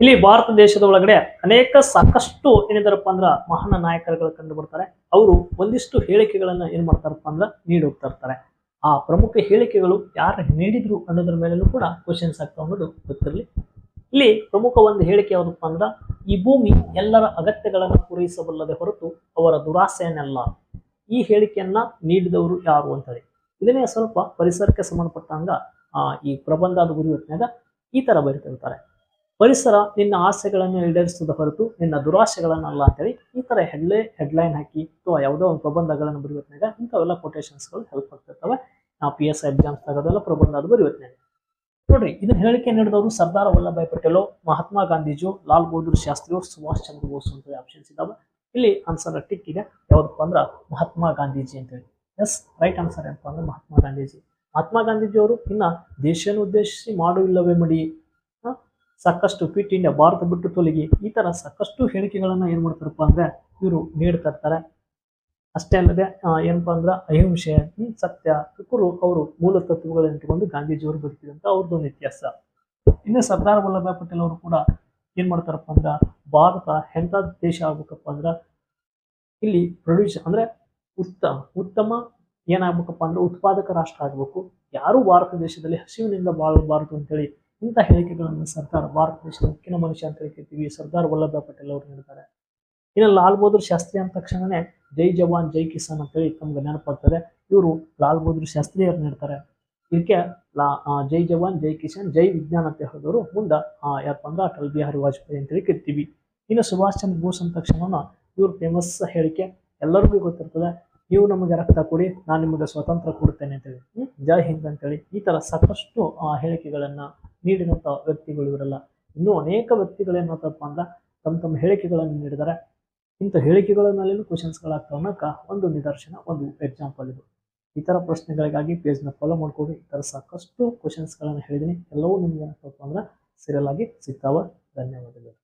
ಇಲ್ಲಿ ಭಾರತ ದೇಶದ ಒಳಗಡೆ ಅನೇಕ ಸಾಕಷ್ಟು ಏನಿದಾರಪ್ಪ ಅಂದ್ರ ಮಹಾನ್ ನಾಯಕರುಗಳು ಕಂಡು ಬರ್ತಾರೆ. ಅವರು ಒಂದಿಷ್ಟು ಹೇಳಿಕೆಗಳನ್ನ ಏನ್ ಮಾಡ್ತಾರಪ್ಪ ಅಂದ್ರ ನೀಡಿ ಹೋಗ್ತಾ ಇರ್ತಾರೆ. ಆ ಪ್ರಮುಖ ಹೇಳಿಕೆಗಳು ಯಾರು ನೀಡಿದ್ರು ಅನ್ನೋದ್ರ ಮೇಲೂ ಕೂಡ ಕ್ವಶನ್ಸ್ ಆಗ್ತಾ ಅನ್ನೋದು ಗೊತ್ತಿರಲಿ. ಇಲ್ಲಿ ಪ್ರಮುಖ ಒಂದು ಹೇಳಿಕೆ ಯಾವುದಪ್ಪ ಅಂದ್ರ ಈ ಭೂಮಿ ಎಲ್ಲರ ಅಗತ್ಯಗಳನ್ನು ಪೂರೈಸಬಲ್ಲದೆ ಹೊರತು ಅವರ ದುರಾಸೆಯನ್ನೆಲ್ಲ. ಈ ಹೇಳಿಕೆಯನ್ನ ನೀಡಿದವರು ಯಾರು ಅಂತೇಳಿ. ಇದನ್ನೇ ಸ್ವಲ್ಪ ಪರಿಸರಕ್ಕೆ ಸಂಬಂಧಪಟ್ಟಂಗ ಆ, ಈ ಪ್ರಬಂಧದ ಗುರಿ ಹೊತ್ತಿನಾಗ ಈ ತರ ಬರೀತಿರ್ತಾರೆ ಪರಿಸರ ನಿನ್ನ ಆಸೆಗಳನ್ನು ಈಡೇರಿಸದ ಹೊರತು ನಿನ್ನ ದುರಾಸೆಗಳನ್ನಲ್ಲ ಅಂತೇಳಿ ಈ ಥರ ಹೆಡ್ಲೆ ಹೆಡ್ಲೈನ್ ಹಾಕಿ ಅಥವಾ ಯಾವುದೋ ಒಂದು ಪ್ರಬಂಧಗಳನ್ನು ಬರೆಯುವತ್ನಾಗ ಇಂಥವೆಲ್ಲ ಕೊಟೇಶನ್ಸ್ಗಳು ಹೆಲ್ಪ್ ಆಗ್ತಿರ್ತವೆ ನಾವು ಪಿ ಎಸ್ ಎಕ್ಸಾಮ್ಸ್ ತಗೋದೆಲ್ಲ ಅದು ಬರೆಯುವತ್ನಾಗ. ನೋಡ್ರಿ ಇದನ್ನ ಹೇಳಿಕೆ ನೀಡಿದವರು ಸರ್ದಾರ್ ವಲ್ಲಭಾಯ್ ಪಟೇಲು, ಮಹಾತ್ಮ ಗಾಂಧೀಜು, ಲಾಲ್ ಬಹದ್ದೂರ್ ಶಾಸ್ತ್ರಿಯು ಸುಭಾಷ್ ಚಂದ್ರ ಬೋಸ್ ಅಂತ ಆಪ್ಷನ್ಸ್ ಇದಾವೆ ಇಲ್ಲಿ ಆನ್ಸರ್ ಟಿಕ್ ಇದೆ ಯಾವ್ದಪ್ಪ ಅಂದ್ರೆ ಮಹಾತ್ಮ ಗಾಂಧೀಜಿ ಅಂತೇಳಿ ಎಸ್ ರೈಟ್ ಆನ್ಸರ್ ಏನಪ್ಪ ಅಂದ್ರೆ ಮಹಾತ್ಮ ಗಾಂಧೀಜಿ. ಮಹಾತ್ಮ ಗಾಂಧೀಜಿ ಅವರು ಇನ್ನ ದೇಶವನ್ನು ಉದ್ದೇಶಿಸಿ ಮಾಡುವಿಲ್ಲವೇ ಮಡಿ ಸಾಕಷ್ಟು ಕ್ವಿಟ್ ಇಂಡಿಯಾ ಭಾರತ ಬಿಟ್ಟು ತೊಲಗಿ ಈ ಥರ ಸಾಕಷ್ಟು ಹೇಳಿಕೆಗಳನ್ನು ಏನು ಮಾಡ್ತಾರಪ್ಪ ಅಂದ್ರೆ ಇವರು ನೀಡ್ತಾ ಇರ್ತಾರೆ. ಅಷ್ಟೇ ಅಲ್ಲದೆ ಏನಪ್ಪ ಅಂದ್ರೆ ಅಹಿಂಸೆ ಸತ್ಯ ಕುರು ಅವರು ಮೂಲ ತತ್ವಗಳನ್ನು ಇಟ್ಟುಕೊಂಡು ಗಾಂಧೀಜಿಯವರು ಅವ್ರದ್ದು ಒಂದು ಇತಿಹಾಸ. ಇನ್ನು ಸರ್ದಾರ್ ವಲ್ಲಭಾಯ್ ಪಟೇಲ್ ಅವರು ಕೂಡ ಏನು ಮಾಡ್ತಾರಪ್ಪ ಅಂದ್ರೆ ಭಾರತ ಎಂತ ದೇಶ ಆಗ್ಬೇಕಪ್ಪ ಅಂದ್ರೆ ಇಲ್ಲಿ ಪ್ರೊಡ್ಯೂಸ್ ಅಂದ್ರೆ ಉತ್ತಮ ಉತ್ತಮ ಏನಾಗ್ಬೇಕಪ್ಪ ಅಂದ್ರೆ ಉತ್ಪಾದಕ ರಾಷ್ಟ್ರ ಆಗ್ಬೇಕು. ಯಾರು ಭಾರತ ದೇಶದಲ್ಲಿ ಹಸಿವಿನಿಂದ ಬಾಳಬಾರದು ಅಂತೇಳಿ ಇಂಥ ಹೇಳಿಕೆಗಳನ್ನು ಸರ್ದಾರ್ ಭಾರತ ದೇಶದ ಉಕ್ಕಿನ ಮನುಷ್ಯ ಅಂತ ಹೇಳ್ತೀವಿ ಸರ್ದಾರ್ ವಲ್ಲಭಾಯ್ ಪಟೇಲ್ ಅವರು ನೀಡ್ತಾರೆ ಇನ್ನು ಲಾಲ್ ಬಹದ್ದೂರ್ ಶಾಸ್ತ್ರಿ ಅಂದ ತಕ್ಷಣವೇ ಜೈ ಜವಾನ್, ಜೈ ಕಿಸಾನ್ ಅಂತೇಳಿ ತಮ್ಗೆ ನೆನಪಾಗ್ತದೆ ಇವರು ಲಾಲ್ ಬಹದ್ದೂರ್ ಶಾಸ್ತ್ರಿ ಅವ್ರು ನೀಡ್ತಾರೆ ಇದಕ್ಕೆ ಲಾ ಜೈ ಜವಾನ್, ಜೈ ಕಿಸಾನ್, ಜೈ ವಿಜ್ಞಾನ ಅಂತ ಹೇಳಿದವರು ಮುಂದೆ ಯಾರಪ್ಪ ಅಂದ್ರೆ ಅಟಲ್ ಬಿಹಾರಿ ವಾಜಪೇಯಿ ಅಂತೇಳಿ ಕರಿತೀವಿ. ಇನ್ನು ಸುಭಾಷ್ ಚಂದ್ರ ಬೋಸ್ ಅಂದ ತಕ್ಷಣ ಇವ್ರ ಫೇಮಸ್ ಹೇಳಿಕೆ ಎಲ್ಲರಿಗೂ ಗೊತ್ತಿರ್ತದೆ. ನೀವು ನಮಗೆ ರಕ್ತ ಕೊಡಿ, ನಾನು ನಿಮಗೆ ಸ್ವತಂತ್ರ ಕೊಡ್ತೇನೆ ಅಂತೇಳಿ? ಜೈ ಹಿಂದ್ ಅಂತೇಳಿ ಈ ಥರ ಸಾಕಷ್ಟು ಹೇಳಿಕೆಗಳನ್ನ ನೀಡಿದಂತ ವ್ಯಕ್ತಿಗಳು ಇವರೆಲ್ಲ. ಇನ್ನೂ ಅನೇಕ ವ್ಯಕ್ತಿಗಳು ಏನ್ ಮಾಡ್ತಾರಪ್ಪ ಅಂದ್ರೆ ತಮ್ಮ ತಮ್ಮ ಹೇಳಿಕೆಗಳನ್ನು ನೀಡಿದ್ದಾರೆ. ಇಂಥ ಹೇಳಿಕೆಗಳ ಮೇಲೇನು ಕ್ವಶನ್ಸ್ಗಳಾಗ್ತಾವ ಒಂದು ನಿದರ್ಶನ, ಒಂದು ಎಕ್ಸಾಂಪಲ್ ಇದು. ಈ ಥರ ಪ್ರಶ್ನೆಗಳಿಗಾಗಿ ಪೇಜ್ನ ಫಾಲೋ ಮಾಡ್ಕೊಳ್ಳಿ ಈ ಥರ ಸಾಕಷ್ಟು ಕ್ವಶನ್ಸ್ಗಳನ್ನು ಹೇಳಿದ್ದೀನಿ ಎಲ್ಲವೂ ನಿಮ್ಗೆ ಏನಪ್ಪ ಅಂದ್ರೆ ಸೀರಿಯಲ್ ಆಗಿ ಸಿಗ್ತಾವ. ಧನ್ಯವಾದಗಳು.